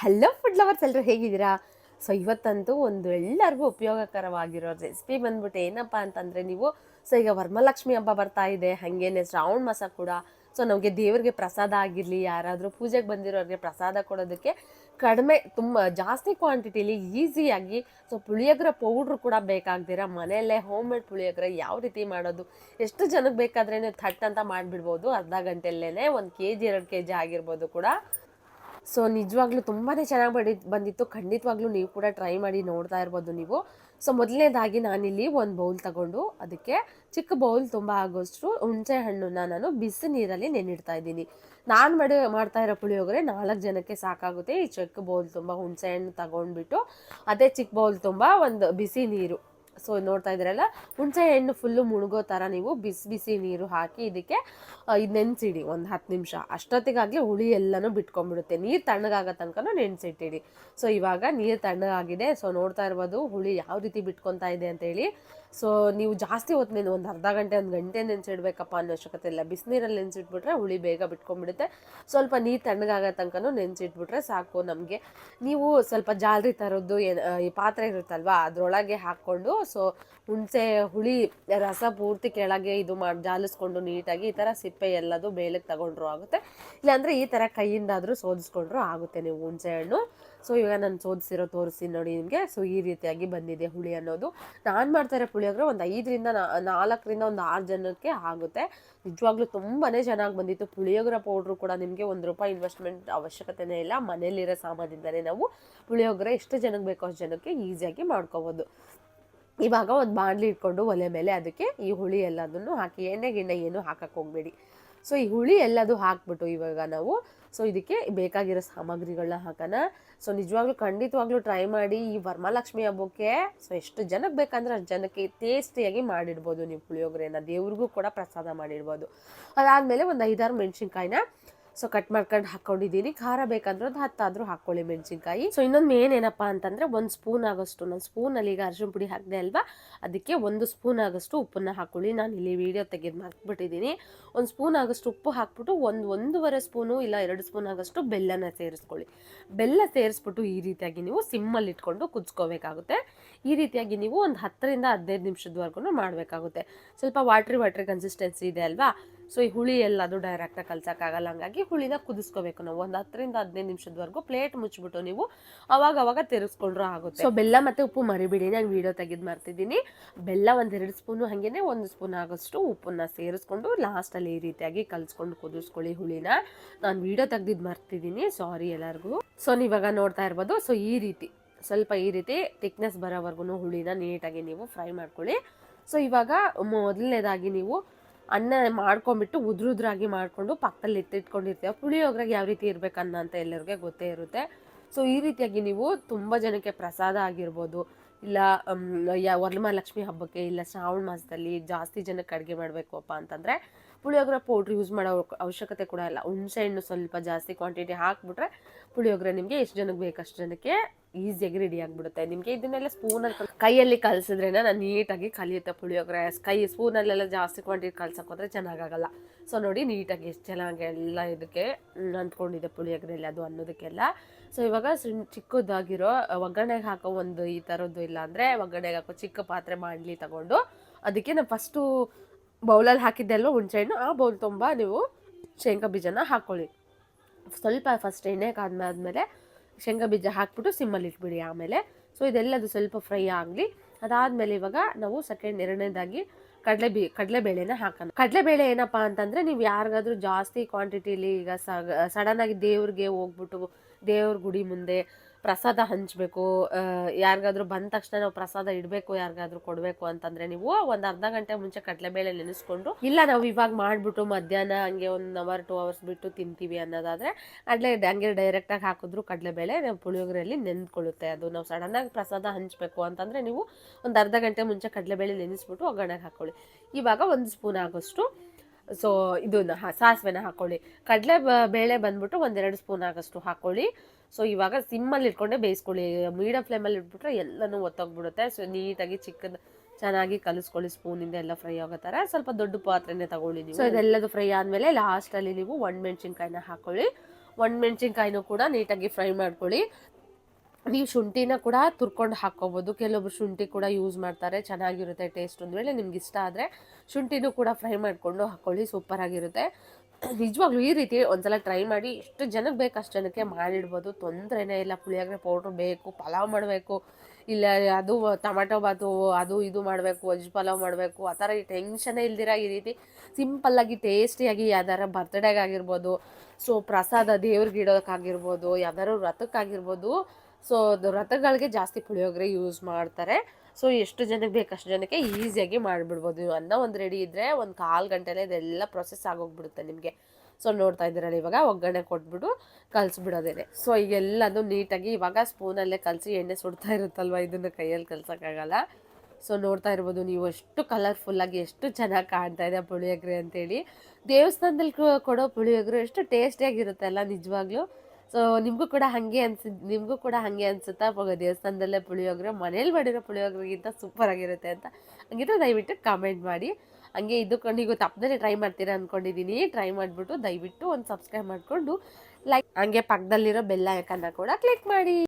Hello food lovers ಎಲ್ಲರೂ ಹೇಗಿದ್ದೀರಾ? So ಇವತ್ತಂತೂ ಒಂದು ಎಲ್ಲರಿಗೂ ಉಪಯೋಗಕರವಾಗಿರೋ ರೆಸಿಪಿ ಬಂದ್ಬಿಟ್ಟು ಏನಪ್ಪ ಅಂತಂದರೆ ನೀವು ಸೊ ಈಗ ವರ್ಮಲಕ್ಷ್ಮಿ ಹಬ್ಬ ಬರ್ತಾ ಇದೆ, ಹಾಗೇನೆ ಶ್ರಾವಣ ಮಾಸ ಕೂಡ. ಸೊ ನಮಗೆ ದೇವರಿಗೆ ಪ್ರಸಾದ ಆಗಿರಲಿ, ಯಾರಾದರೂ ಪೂಜೆಗೆ ಬಂದಿರೋರಿಗೆ ಪ್ರಸಾದ ಕೊಡೋದಕ್ಕೆ ಕಡಿಮೆ ತುಂಬ ಜಾಸ್ತಿ ಕ್ವಾಂಟಿಟಿಲಿ ಈಸಿಯಾಗಿ ಸೊ ಪುಳಿಯೋಗರೆ ಪೌಡ್ರ್ ಕೂಡ ಬೇಕಾಗ್ದಿರ, ಮನೆಯಲ್ಲೇ ಹೋಮ್ ಮೇಡ್ ಪುಳಿಯೋಗರೆ ಯಾವ ರೀತಿ ಮಾಡೋದು, ಎಷ್ಟು ಜನಕ್ಕೆ ಬೇಕಾದ್ರೇ ಥಟ್ ಅಂತ ಮಾಡಿಬಿಡ್ಬೋದು, ಅರ್ಧ ಗಂಟೆಯಲ್ಲೇ ಒಂದು ಕೆ ಜಿ ಎರಡು ಕೆ ಜಿ ಆಗಿರ್ಬೋದು ಕೂಡ. ಸೊ ನಿಜವಾಗ್ಲೂ ತುಂಬಾ ಚೆನ್ನಾಗಿ ಬಡಿ ಬಂದಿತ್ತು. ಖಂಡಿತವಾಗ್ಲೂ ನೀವು ಕೂಡ ಟ್ರೈ ಮಾಡಿ ನೋಡ್ತಾ ಇರ್ಬೋದು ನೀವು. ಸೊ ಮೊದಲನೇದಾಗಿ ನಾನಿಲ್ಲಿ ಒಂದು ಬೌಲ್ ತಗೊಂಡು ಅದಕ್ಕೆ ಚಿಕ್ಕ ಬೌಲ್ ತುಂಬ ಆಗೋಷ್ಟು ಹುಣಸೆ ಹಣ್ಣನ್ನ ನಾನು ಬಿಸಿ ನೀರಲ್ಲಿ ನೆನಿಡ್ತಾ ಇದ್ದೀನಿ. ನಾನು ಮಾಡಿ, ಮಾಡ್ತಾ ಇರೋ ಪುಳಿಯೋಗರೆ ನಾಲ್ಕು ಜನಕ್ಕೆ ಸಾಕಾಗುತ್ತೆ. ಈ ಚಿಕ್ಕ ಬೌಲ್ ತುಂಬ ಹುಣಸೆ ಹಣ್ಣು ತಗೊಂಡ್ಬಿಟ್ಟು ಅದೇ ಚಿಕ್ಕ ಬೌಲ್ ತುಂಬ ಒಂದು ಬಿಸಿ ನೀರು. ಸೊ ನೋಡ್ತಾ ಇದ್ರಲ್ಲ, ಹುಣಸೆ ಹಣ್ಣು ಫುಲ್ಲು ಮುಳುಗೋ ಥರ ನೀವು ಬಿಸಿ ಬಿಸಿ ನೀರು ಹಾಕಿ ಇದಕ್ಕೆ ಇದು ನೆನೆಸಿಡಿ ಒಂದು ಹತ್ತು ನಿಮಿಷ. ಅಷ್ಟೊತ್ತಿಗಾಗಲೇ ಹುಳಿ ಎಲ್ಲನೂ ಬಿಟ್ಕೊಂಡ್ಬಿಡುತ್ತೆ. ನೀರು ತಣ್ಣಗಾಗೋ ತನಕ ನೆನೆಸಿಟ್ಟಿಡಿ. ಸೊ ಇವಾಗ ನೀರು ತಣ್ಣಗಾಗಿದೆ. ಸೊ ನೋಡ್ತಾ ಇರ್ಬೋದು ಹುಳಿ ಯಾವ ರೀತಿ ಬಿಟ್ಕೊತಾ ಇದೆ ಅಂತೇಳಿ ಸೊ ನೀವು ಜಾಸ್ತಿ ಹೊತ್ತು ನೀನು ಒಂದು ಅರ್ಧ ಗಂಟೆ, ಒಂದು ಗಂಟೆ ನೆನೆಸಿಡ್ಬೇಕಪ್ಪ ಅನ್ನೋ ಅವಶ್ಯಕತೆ ಇಲ್ಲ. ಬಿಸಿನೀರಲ್ಲಿ ನೆನೆಸಿಟ್ಬಿಟ್ರೆ ಹುಳಿ ಬೇಗ ಬಿಟ್ಕೊಂಡ್ಬಿಡುತ್ತೆ. ಸ್ವಲ್ಪ ನೀರು ತಣ್ಣಗಾಗೋ ತನಕನೂ ನೆನೆಸಿಟ್ಬಿಟ್ರೆ ಸಾಕು ನಮಗೆ. ನೀವು ಸ್ವಲ್ಪ ಜಾಲರಿ ಥರದ್ದು ಏನು ಈ ಪಾತ್ರೆ ಇರುತ್ತಲ್ವಾ, ಅದರೊಳಗೆ ಹಾಕ್ಕೊಂಡು, ಸೊ ಹುಣಸೆ, ಹುಳಿ, ರಸ ಪೂರ್ತಿ ಕೆಳಗೆ ಇದು ಮಾಡಿ ಜಾಲಿಸ್ಕೊಂಡು ನೀಟಾಗಿ ಈ ಥರ ಸಿಪ್ಪೆ ಎಲ್ಲದು ಮೇಲಕ್ಕೆ ತಗೊಂಡ್ರು ಆಗುತ್ತೆ. ಇಲ್ಲಾಂದರೆ ಈ ಥರ ಕೈಯಿಂದಾದರೂ ಸೋದಿಸ್ಕೊಂಡ್ರು ಆಗುತ್ತೆ ನೀವು ಹುಣಸೆ ಹಣ್ಣು. ಸೊ ಇವಾಗ ನಾನು ಸೋದಿಸಿರೋ ತೋರಿಸಿ ನೋಡಿ ನಿಮಗೆ. ಸೊ ಈ ರೀತಿಯಾಗಿ ಬಂದಿದೆ ಹುಳಿ ಅನ್ನೋದು. ನಾನು ಮಾಡ್ತಾರೆ ಪುಳಿಯೋಗರೆ ಒಂದು ಐದರಿಂದ ನಾಲ್ಕರಿಂದ ಒಂದು ಆರು ಜನಕ್ಕೆ ಆಗುತ್ತೆ. ನಿಜವಾಗ್ಲೂ ತುಂಬಾ ಚೆನ್ನಾಗಿ ಬಂದಿತ್ತು. ಪುಳಿಯೋಗರೆ ಪೌಡ್ರು ಕೂಡ ನಿಮಗೆ ಒಂದು ರೂಪಾಯಿ ಇನ್ವೆಸ್ಟ್ಮೆಂಟ್ ಅವಶ್ಯಕತೆನೇ ಇಲ್ಲ. ಮನೇಲಿರೋ ಸಾಮಾನಿಂದಲೇ ನಾವು ಪುಳಿಯೋಗರೆ ಎಷ್ಟು ಜನಕ್ಕೆ ಬೇಕೋ ಅಷ್ಟು ಜನಕ್ಕೆ ಈಸಿಯಾಗಿ ಮಾಡ್ಕೋಬೋದು. ಇವಾಗ ಒಂದು ಬಾಣಲಿ ಇಟ್ಕೊಂಡು ಒಲೆ ಮೇಲೆ ಅದಕ್ಕೆ ಈ ಹುಳಿ ಎಲ್ಲದನ್ನು ಹಾಕಿ, ಎಣ್ಣೆ, ಗಿಣ್ಣೆ ಏನು ಹಾಕಕ್ಕೆ ಹೋಗಬೇಡಿ. ಸೊ ಈ ಹುಳಿ ಎಲ್ಲದು ಹಾಕ್ಬಿಟ್ಟು ಇವಾಗ ನಾವು, ಸೊ ಇದಕ್ಕೆ ಬೇಕಾಗಿರೋ ಸಾಮಗ್ರಿಗಳನ್ನ ಹಾಕೋಣ. ಸೊ ನಿಜವಾಗ್ಲೂ ಖಂಡಿತವಾಗ್ಲೂ ಟ್ರೈ ಮಾಡಿ ಈ ವರಮಹಾಲಕ್ಷ್ಮಿ ಹಬ್ಬಕ್ಕೆ. ಸೊ ಎಷ್ಟು ಜನಕ್ಕೆ ಬೇಕಂದ್ರೆ ಅಷ್ಟು ಜನಕ್ಕೆ ಟೇಸ್ಟಿಯಾಗಿ ಮಾಡಿಡ್ಬೋದು ನೀವು ಪುಳಿಯೋಗರೆನ. ದೇವ್ರಿಗೂ ಕೂಡ ಪ್ರಸಾದ ಮಾಡಿಡ್ಬೋದು. ಅದಾದಮೇಲೆ ಒಂದು ಐದಾರು ಮೆಣಸಿನ್ಕಾಯಿನ ಸೊ ಕಟ್ ಮಾಡ್ಕೊಂಡು ಹಾಕೊಂಡಿದ್ದೀನಿ ಖಾರ ಬೇಕಂದ್ರೆ ಒಂದು ಹತ್ತಾದ್ರೂ ಹಾಕ್ಕೊಳ್ಳಿ ಮೆಣಸಿನ್ಕಾಯಿ. ಸೊ ಇನ್ನೊಂದು ಮೇನ್ ಏನಪ್ಪ ಅಂತಂದ್ರೆ ಒಂದು ಸ್ಪೂನ್ ಆಗೋಷ್ಟು, ನಾನು ಸ್ಪೂನಲ್ಲಿ ಈಗ ಅರ್ಶಿನ ಪುಡಿ ಹಾಕಿದೆ ಅಲ್ವಾ? ಅದಕ್ಕೆ ಒಂದು ಸ್ಪೂನ್ ಆಗೋಷ್ಟು ಉಪ್ಪನ್ನ ಹಾಕ್ಕೊಳ್ಳಿ ನಾನು ಇಲ್ಲಿ ವಿಡಿಯೋ ತೆಗೆದು ಮರ್ತ್ಬಿಟ್ಟಿದ್ದೀನಿ ಒಂದು ಸ್ಪೂನ್ ಆಗೋಷ್ಟು ಉಪ್ಪು ಹಾಕ್ಬಿಟ್ಟು ಒಂದು ಒಂದೂವರೆ ಸ್ಪೂನು ಇಲ್ಲ ಎರಡು ಸ್ಪೂನ್ ಆಗೋಷ್ಟು ಬೆಲ್ಲನ ಸೇರಿಸ್ಕೊಳ್ಳಿ. ಬೆಲ್ಲ ಸೇರಿಸ್ಬಿಟ್ಟು ಈ ರೀತಿಯಾಗಿ ನೀವು ಸಿಮ್ಮಲ್ಲಿ ಇಟ್ಕೊಂಡು ಕುದಿಸ್ಕೋಬೇಕಾಗುತ್ತೆ. ಈ ರೀತಿಯಾಗಿ ನೀವು ಒಂದು ಹತ್ತರಿಂದ ಹದಿನೈದು ನಿಮಿಷದವರೆಗೂ ಮಾಡಬೇಕಾಗುತ್ತೆ. ಸ್ವಲ್ಪ ವಾಟ್ರಿ ವಾಟ್ರಿ ಕನ್ಸಿಸ್ಟೆನ್ಸಿ ಇದೆ ಅಲ್ವಾ? ಸೊ ಈ ಹುಳಿ ಎಲ್ಲ ಅದು ಡೈರೆಕ್ಟಾಗಿ ಕಲ್ಸೋಕ್ಕಾಗಲ್ಲ ಹಂಗಾಗಿ ಹುಳಿನ ಕುದಿಸ್ಕೋಬೇಕು ನಾವು. ಒಂದು ಹತ್ತರಿಂದ ಹದಿನೈದು ನಿಮಿಷದವರೆಗೂ ಪ್ಲೇಟ್ ಮುಚ್ಚಿಬಿಟ್ಟು ನೀವು ಅವಾಗ ಅವಾಗ ತಿರುಗಿಸ್ಕೊಂಡ್ರೂ ಆಗುತ್ತೆ. ಸೊ ಬೆಲ್ಲ ಮತ್ತು ಉಪ್ಪು ಮರಿಬಿಡಿ. ನಾನು ವೀಡಿಯೋ ತೆಗೆದು ಮಾಡ್ತಿದ್ದೀನಿ. ಬೆಲ್ಲ ಒಂದೆರಡು ಸ್ಪೂನು, ಹಾಗೇನೆ ಒಂದು ಸ್ಪೂನ್ ಆಗೋಷ್ಟು ಉಪ್ಪನ್ನ ಸೇರಿಸ್ಕೊಂಡು ಲಾಸ್ಟಲ್ಲಿ ಈ ರೀತಿಯಾಗಿ ಕಲಿಸ್ಕೊಂಡು ಕುದಿಸ್ಕೊಳ್ಳಿ ಹುಳಿನ. ನಾನು ವೀಡಿಯೋ ತೆಗೆದಿದ್ದು ಮರ್ತಿದ್ದೀನಿ ಸಾರಿ ಎಲ್ಲರಿಗೂ. ಸೊ ನೀವಾಗ ನೋಡ್ತಾ ಇರ್ಬೋದು. ಸೊ ಈ ರೀತಿ, ಸ್ವಲ್ಪ ಈ ರೀತಿ ಥಿಕ್ನೆಸ್ ಬರೋವರೆಗೂ ಹುಳಿನ ನೀಟಾಗಿ ನೀವು ಫ್ರೈ ಮಾಡ್ಕೊಳ್ಳಿ. ಸೊ ಇವಾಗ ಮೊದಲನೇದಾಗಿ ನೀವು ಅನ್ನ ಮಾಡ್ಕೊಂಬಿಟ್ಟು ಉದ್ರುದ್ರಾಗಿ ಮಾಡಿಕೊಂಡು ಪಕ್ಕದಲ್ಲಿ ಎತ್ತಿಟ್ಕೊಂಡಿರ್ತೀವಿ ಪುಳಿಯೋಗ್ರಾಗ ಯಾವ ರೀತಿ ಇರಬೇಕನ್ನ ಅಂತ ಎಲ್ಲರಿಗೆ ಗೊತ್ತೇ ಇರುತ್ತೆ. ಸೊ ಈ ರೀತಿಯಾಗಿ ನೀವು ತುಂಬ ಜನಕ್ಕೆ ಪ್ರಸಾದ ಆಗಿರ್ಬೋದು, ಇಲ್ಲ ಯಾ ಹಬ್ಬಕ್ಕೆ, ಇಲ್ಲ, ಶ್ರಾವಣ ಮಾಸದಲ್ಲಿ ಜಾಸ್ತಿ ಜನಕ್ಕೆ ಅಡುಗೆ ಮಾಡಬೇಕಪ್ಪ ಅಂತಂದರೆ, ಪುಳಿಯೋಗರೆ ಪೌಡ್ರ್ ಯೂಸ್ ಮಾಡೋ ಅವಶ್ಯಕತೆ ಕೂಡ ಇಲ್ಲ. ಹುಣಸೆ ಹಣ್ಣು ಸ್ವಲ್ಪ ಜಾಸ್ತಿ ಕ್ವಾಂಟಿಟಿ ಹಾಕ್ಬಿಟ್ರೆ ಪುಳಿಯೋಗರೆ ನಿಮಗೆ ಎಷ್ಟು ಜನಕ್ಕೆ ಬೇಕು ಅಷ್ಟು ಜನಕ್ಕೆ ಈಸಿಯಾಗಿ ರೆಡಿ ಆಗಿಬಿಡುತ್ತೆ. ನಿಮಗೆ ಇದನ್ನೆಲ್ಲ ಸ್ಪೂನಲ್ಲಿ ಕೈಯಲ್ಲಿ ಕಲಸಿದ್ರೆ ನಾನು ನೀಟಾಗಿ ಕಲಿಯುತ್ತೆ ಪುಳಿಯೋಗರೆ. ಕೈ ಸ್ಪೂನಲ್ಲೆಲ್ಲ ಜಾಸ್ತಿ ಕ್ವಾಂಟಿಟಿ ಕಲ್ಸಕ್ಕೆ ಹೋದರೆ ಚೆನ್ನಾಗಾಗಲ್ಲ ಸೊ ನೋಡಿ ನೀಟಾಗಿ ಎಷ್ಟು ಚೆನ್ನಾಗಿ ಎಲ್ಲ ಇದಕ್ಕೆ ಅಂದ್ಕೊಂಡಿದೆ ಪುಳಿಯೋಗರೆಯಲ್ಲಿ ಅದು ಅನ್ನೋದಕ್ಕೆಲ್ಲ. ಸೊ ಇವಾಗ ಚಿಕ್ಕದಾಗಿರೋ ಒಗ್ಗರಣೆಗೆ ಹಾಕೋ ಒಂದು ಈ ಥರದ್ದು ಇಲ್ಲ ಅಂದರೆ ಒಗ್ಗರಣೆಗೆ ಹಾಕೋ ಚಿಕ್ಕ ಪಾತ್ರೆ ಮಾಡಲಿ ತಗೊಂಡು ಅದಕ್ಕೆ ನಾನು ಫಸ್ಟು ಬೌಲಲ್ಲಿ ಹಾಕಿದ್ದೆ ಅಲ್ವ ಆ ಬೌಲ್ ತುಂಬ ನೀವು ಶೇಂಗಾ ಬೀಜನ ಹಾಕ್ಕೊಳ್ಳಿ ಸ್ವಲ್ಪ ಫಸ್ಟ್ ಎಣ್ಣೆ ಕಾದ್ಮೇಲೆ ಶೇಂಗಾ ಬೀಜ ಹಾಕ್ಬಿಟ್ಟು ಸಿಮ್ಮಲ್ಲಿ ಇಟ್ಬಿಡಿ ಆಮೇಲೆ. ಸೊ ಇದೆಲ್ಲದು ಸ್ವಲ್ಪ ಫ್ರೈ ಆಗಲಿ. ಅದಾದಮೇಲೆ ಇವಾಗ ನಾವು ಸೆಕೆಂಡ್ ಎರಡನೇದಾಗಿ ಕಡಲೆ ಬಿ ಕಡಲೆಬೇಳೆನ ಹಾಕೋಣ. ಕಡಲೆಬೇಳೆ ಏನಪ್ಪ ಅಂತಂದರೆ ನೀವು ಯಾರಿಗಾದ್ರೂ ಜಾಸ್ತಿ ಕ್ವಾಂಟಿಟಿಲಿ ಈಗ ಸಡನ್ನಾಗಿ ದೇವ್ರಿಗೆ ಹೋಗ್ಬಿಟ್ಟು, ದೇವ್ರ ಗುಡಿ ಮುಂದೆ ಪ್ರಸಾದ ಹಂಚಬೇಕು ಯಾರಿಗಾದ್ರೂ ಬಂದ ತಕ್ಷಣ ನಾವು ಪ್ರಸಾದ ಇಡಬೇಕು, ಯಾರಿಗಾದರೂ ಕೊಡಬೇಕು ಅಂತಂದರೆ ನೀವು ಒಂದು ಅರ್ಧ ಗಂಟೆ ಮುಂಚೆ ಕಡಲೆಬೇಳೆ ನೆನೆಸ್ಕೊಂಡು, ಇಲ್ಲ ನಾವು ಇವಾಗ ಮಾಡಿಬಿಟ್ಟು ಮಧ್ಯಾಹ್ನ ಹಂಗೆ ಒಂದು ಅವರ್ ಟು ಅವರ್ಸ್ ಬಿಟ್ಟು ತಿಂತೀವಿ ಅನ್ನೋದಾದರೆ ಕಡಲೆ ಹಂಗೆ ಡೈರೆಕ್ಟಾಗಿ ಹಾಕಿದ್ರು ಕಡಲೆಬೇಳೆ ನಾವು ಪುಳಿಯೋಗರೆಯಲ್ಲಿ ನೆನೆದುಕೊಳ್ಳುತ್ತೆ. ಅದು ನಾವು ಸಡನ್ನಾಗಿ ಪ್ರಸಾದ ಹಂಚಬೇಕು ಅಂತಂದರೆ ನೀವು ಒಂದು ಅರ್ಧ ಗಂಟೆ ಮುಂಚೆ ಕಡಲೆಬೇಳೆ ನೆನೆಸ್ಬಿಟ್ಟು ಒಗ್ಗರಣೆಗೆ ಹಾಕ್ಕೊಳ್ಳಿ ಇವಾಗ ಒಂದು ಸ್ಪೂನ್ ಆಗೋಷ್ಟು ಸೊ ಇದನ್ನ ಸಾಸಿವೆನ ಹಾಕ್ಕೊಳ್ಳಿ ಕಡಲೆ ಬೇಳೆ ಬಂದ್ಬಿಟ್ಟು ಒಂದೆರಡು ಸ್ಪೂನ್ ಆಗೋಷ್ಟು ಹಾಕ್ಕೊಳ್ಳಿ ಸೊ ಇವಾಗ ಸಿಮ್ಮಲ್ಲಿ ಇಟ್ಕೊಂಡೆ ಬೇಯಿಸ್ಕೊಳ್ಳಿ. ಮೀಡಿಯಂ ಫ್ಲೇಮಲ್ಲಿ ಇಟ್ಬಿಟ್ರೆ ಎಲ್ಲನೂ ಒತ್ತೋಗ್ಬಿಡುತ್ತೆ. ಸೊ ನೀಟಾಗಿ ಚಿಕ್ಕದ ಚೆನ್ನಾಗಿ ಕಲಿಸ್ಕೊಳ್ಳಿ ಸ್ಪೂನಿಂದ ಎಲ್ಲ ಫ್ರೈ ಆಗೋ ಥರ. ಸ್ವಲ್ಪ ದೊಡ್ಡ ಪಾತ್ರೆನೇ ತಗೊಳ್ಳಿ ನೀವು. ಸೊ ಇದೆಲ್ಲದು ಫ್ರೈ ಆದಮೇಲೆ ಲಾಸ್ಟಲ್ಲಿ ನೀವು ಒಣಮೆಣ್ಸಿನ್ಕಾಯಿನ ಹಾಕೊಳ್ಳಿ. ಒಣಮೆಣ್ಸಿನ್ಕಾಯಿನೂ ಕೂಡ ನೀಟಾಗಿ ಫ್ರೈ ಮಾಡ್ಕೊಳ್ಳಿ. ನೀವು ಶುಂಠಿನ ಕೂಡ ತುರ್ಕೊಂಡು ಹಾಕ್ಕೋಬೋದು. ಕೆಲವೊಬ್ರು ಶುಂಠಿ ಕೂಡ ಯೂಸ್ ಮಾಡ್ತಾರೆ. ಚೆನ್ನಾಗಿರುತ್ತೆ ಟೇಸ್ಟ್ ಒಂದು ವೇಳೆ ನಿಮ್ಗೆ ಇಷ್ಟ ಆದರೆ ಶುಂಠಿನೂ ಕೂಡ ಫ್ರೈ ಮಾಡಿಕೊಂಡು ಹಾಕ್ಕೊಳ್ಳಿ ಸೂಪರಾಗಿರುತ್ತೆ ನಿಜವಾಗ್ಲೂ ಈ ರೀತಿ ಒಂದ್ಸಲ ಟ್ರೈ ಮಾಡಿ, ಎಷ್ಟು ಜನಕ್ಕೆ ಬೇಕು ಅಷ್ಟು ಜನಕ್ಕೆ ಮಾಡಿಡ್ಬೋದು. ತೊಂದರೆನೇ ಇಲ್ಲ. ಪುಳಿಯೋಗರೆ ಪೌಡ್ರ್ ಬೇಕು, ಪಲಾವ್ ಮಾಡಬೇಕು, ಇಲ್ಲ ಅದು ಟೊಮೆಟೊ ಬಾತು, ಅದು ಇದು ಮಾಡಬೇಕು, ವೆಜ್ ಪಲಾವ್ ಮಾಡಬೇಕು, ಆ ಥರ ಟೆನ್ಷನೇ ಇಲ್ದಿರ ಈ ರೀತಿ ಸಿಂಪಲ್ಲಾಗಿ ಟೇಸ್ಟಿಯಾಗಿ ಯಾವ್ದಾರ ಬರ್ತ್ಡೇಗಾಗಿರ್ಬೋದು ಸೊ ಪ್ರಸಾದ ದೇವ್ರಿಗೆ ಇಡೋಕ್ಕಾಗಿರ್ಬೋದು ಯಾವ್ದಾದ್ರು ವ್ರತಕ್ಕಾಗಿರ್ಬೋದು ಸೊ ವ್ರತಗಳಿಗೆ ಜಾಸ್ತಿ ಪುಳಿಯೋಗರೆ ಯೂಸ್ ಮಾಡ್ತಾರೆ. ಸೊ ಎಷ್ಟು ಜನಕ್ಕೆ ಬೇಕು ಅಷ್ಟು ಜನಕ್ಕೆ ಈಸಿಯಾಗಿ ಮಾಡಿಬಿಡ್ಬೋದು. ಅನ್ನ ಒಂದು ರೆಡಿ ಇದ್ದರೆ ಒಂದು ಕಾಲು ಗಂಟೆಲೇ ಇದೆಲ್ಲ ಪ್ರೊಸೆಸ್ ಆಗೋಗ್ಬಿಡುತ್ತೆ ನಿಮಗೆ. ಸೊ ನೋಡ್ತಾ ಇದ್ದೀರಲ್ಲ ಇವಾಗ, ಒಗ್ಗರಣೆ ಕೊಟ್ಬಿಟ್ಟು ಕಲಿಸ್ಬಿಡೋದೇನೆ. ಸೊ ಈಗ ನೀಟಾಗಿ ಇವಾಗ ಸ್ಪೂನಲ್ಲೇ ಕಲಸಿ ಎಣ್ಣೆ ಸುಡ್ತಾ ಇರುತ್ತಲ್ವ ಇದನ್ನು ಕೈಯಲ್ಲಿ ಕಲ್ಸೋಕ್ಕಾಗಲ್ಲ. ಸೊ ನೋಡ್ತಾ ಇರ್ಬೋದು ನೀವು ಎಷ್ಟು ಕಲರ್ಫುಲ್ಲಾಗಿ ಎಷ್ಟು ಚೆನ್ನಾಗಿ ಕಾಣ್ತಾ ಇದೆ ಪುಳಿಯೋಗರೆ ಅಂತೇಳಿ. ದೇವಸ್ಥಾನದಲ್ಲಿ ಕೊಡೋ ಪುಳಿಯೋಗರೆ ಎಷ್ಟು ಟೇಸ್ಟಿಯಾಗಿರುತ್ತೆ ಅಲ್ಲ ನಿಜವಾಗ್ಲೂ. ಸೊ ನಿಮಗೂ ಕೂಡ ಹಾಗೆ ಅನ್ಸಿ, ನಿಮಗೂ ಕೂಡ ಹಾಗೆ ಅನ್ಸುತ್ತಾ? ಹೋಗೋ ದೇವಸ್ಥಾನದಲ್ಲೇ ಪುಳಿಯೋಗರೆ, ಮನೇಲಿ ಮಾಡಿರೋ ಪುಳಿಯೋಗರೆಗಿಂತ ಸೂಪರ್ ಆಗಿರುತ್ತೆ ಅಂತ. ಹಂಗಿದ್ರೆ ದಯವಿಟ್ಟು ಕಾಮೆಂಟ್ ಮಾಡಿ. ಹಂಗೆ ಇದಕ್ಕೆ ನೀವು ತಪ್ಪದೇ ಟ್ರೈ ಮಾಡ್ತೀರಾ ಅಂದ್ಕೊಂಡಿದ್ದೀನಿ ಟ್ರೈ ಮಾಡಿಬಿಟ್ಟು ದಯವಿಟ್ಟು ಒಂದು ಸಬ್ಸ್ಕ್ರೈಬ್ ಮಾಡಿಕೊಂಡು ಲೈಕ್ ಹಂಗೆ ಪಕ್ಕದಲ್ಲಿರೋ ಬೆಲ್ಲ ಐಕನ್ನ ಕೂಡ ಕ್ಲಿಕ್ ಮಾಡಿ.